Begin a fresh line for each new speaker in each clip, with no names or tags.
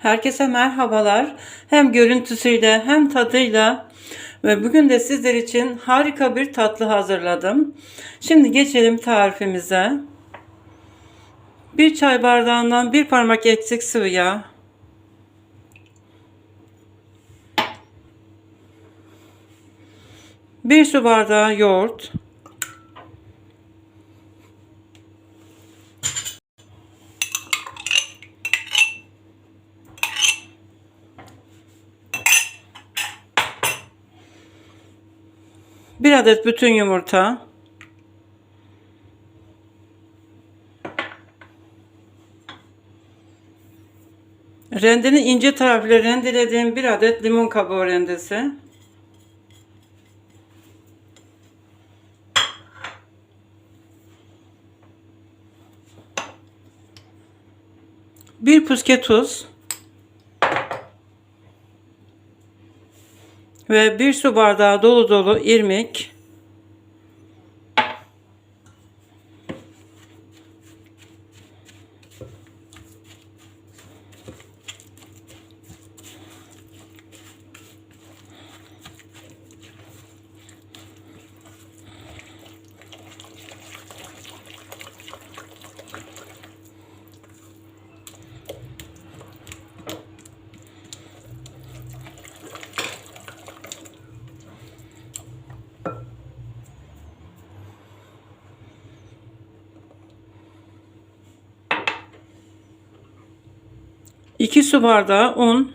Herkese merhabalar. Hem görüntüsüyle hem tadıyla ve bugün de sizler için harika bir tatlı hazırladım. Şimdi geçelim tarifimize. Bir çay bardağından bir parmak eksik sıvı yağ. Bir su bardağı yoğurt. Bir adet bütün yumurta. Rendeni ince tarafıyla rendelediğim bir adet limon kabuğu rendesi. Bir puske tuz. Ve bir su bardağı dolu dolu irmik. İki su bardağı un.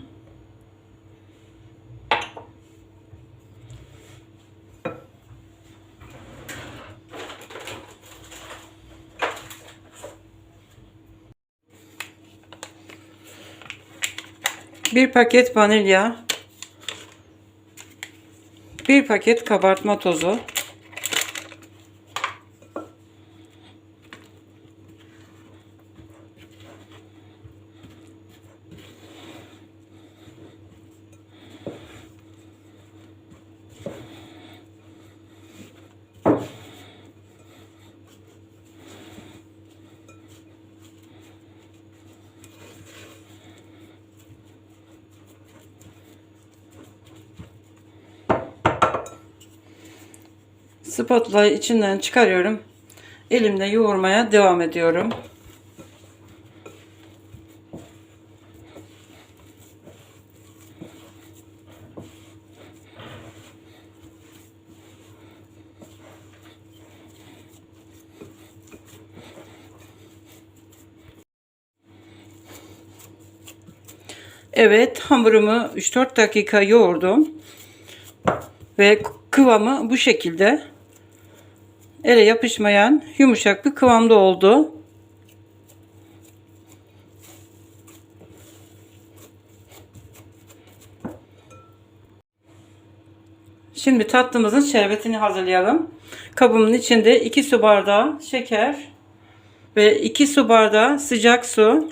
Bir paket vanilya. Bir paket kabartma tozu. Spatulayı içinden çıkarıyorum. Elimle yoğurmaya devam ediyorum. Evet hamurumu 3-4 dakika yoğurdum. Ve kıvamı bu şekilde. Ele yapışmayan yumuşak bir kıvamda oldu. Şimdi tatlımızın şerbetini hazırlayalım. Kabımın içinde 2 su bardağı şeker ve 2 su bardağı sıcak su.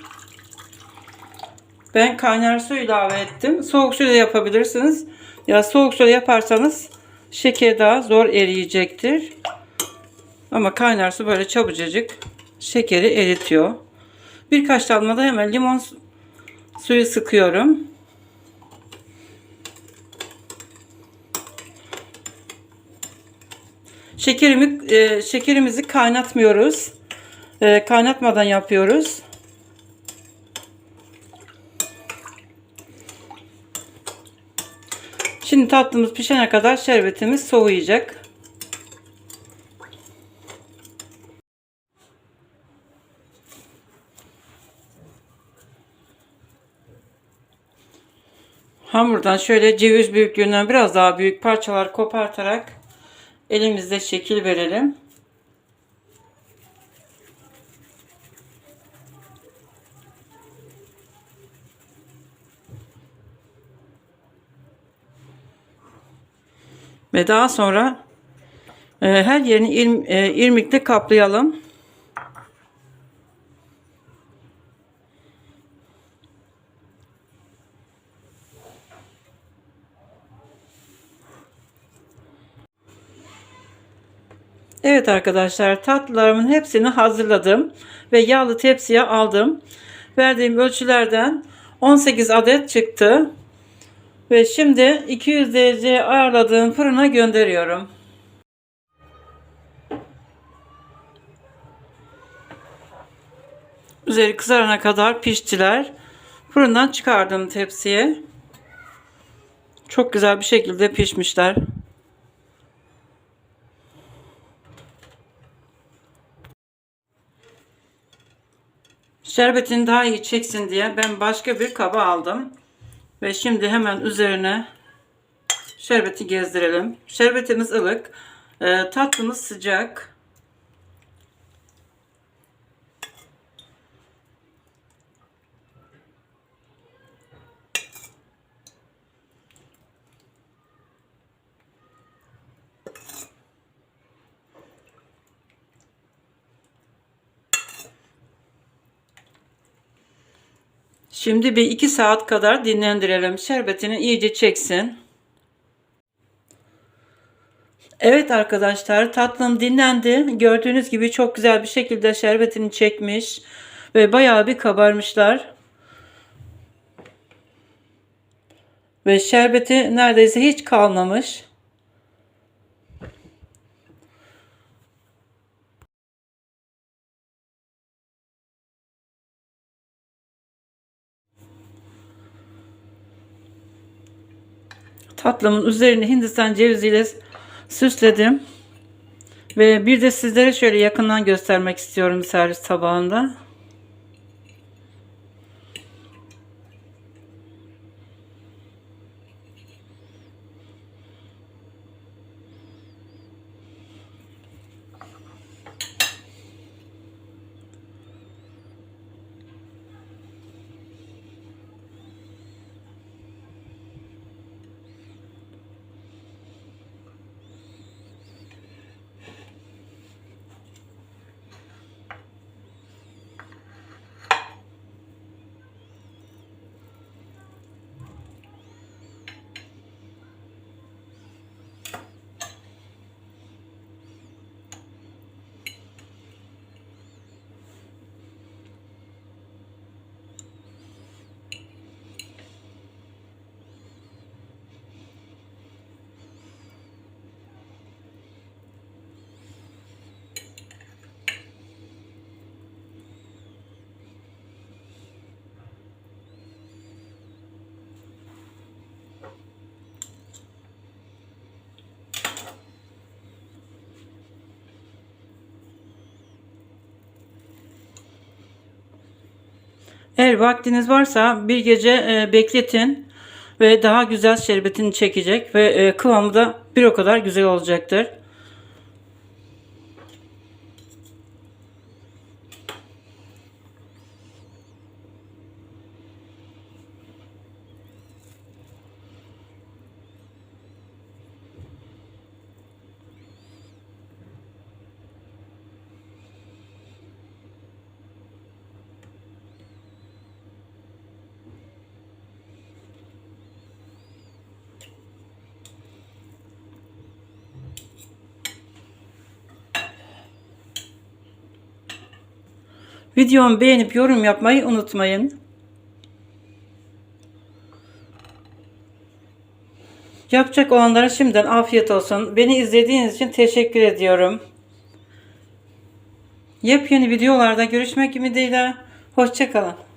Ben kaynar su ilave ettim. Soğuk suyla yapabilirsiniz. Ya soğuk suyla yaparsanız şeker daha zor eriyecektir. Ama kaynar su böyle çabucacık şekeri eritiyor. Birkaç damla da hemen limon suyu sıkıyorum. Şekerimi, e, şekerimizi kaynatmıyoruz. E, kaynatmadan yapıyoruz. Şimdi tatlımız pişene kadar şerbetimiz soğuyacak. Hamurdan şöyle ceviz büyüklüğünden biraz daha büyük parçalar kopartarak elimizde şekil verelim. Ve daha sonra e, her yerini e, irmikle kaplayalım. Evet arkadaşlar tatlılarımın hepsini hazırladım ve yağlı tepsiye aldım. Verdiğim ölçülerden 18 adet çıktı. Ve şimdi 200 derece ayarladığım fırına gönderiyorum. Üzeri kızarana kadar piştiler. Fırından çıkardım tepsiye. Çok güzel bir şekilde pişmişler. Şerbetini daha iyi çeksin diye ben başka bir kaba aldım. Ve şimdi hemen üzerine şerbeti gezdirelim. Şerbetimiz ılık. Ee, tatlımız sıcak. Şimdi bir iki saat kadar dinlendirelim. Şerbetini iyice çeksin. Evet arkadaşlar tatlım dinlendi. Gördüğünüz gibi çok güzel bir şekilde şerbetini çekmiş. Ve bayağı bir kabarmışlar. Ve şerbeti neredeyse hiç kalmamış. Tatlımın üzerine Hindistan ceviziyle süsledim. Ve bir de sizlere şöyle yakından göstermek istiyorum servis tabağında. Eğer vaktiniz varsa bir gece e, bekletin ve daha güzel şerbetini çekecek ve e, kıvamı da bir o kadar güzel olacaktır. Videomu beğenip yorum yapmayı unutmayın. Yapacak olanlara şimdiden afiyet olsun. Beni izlediğiniz için teşekkür ediyorum. Yepyeni videolarda görüşmek ümidiyle. Hoşçakalın.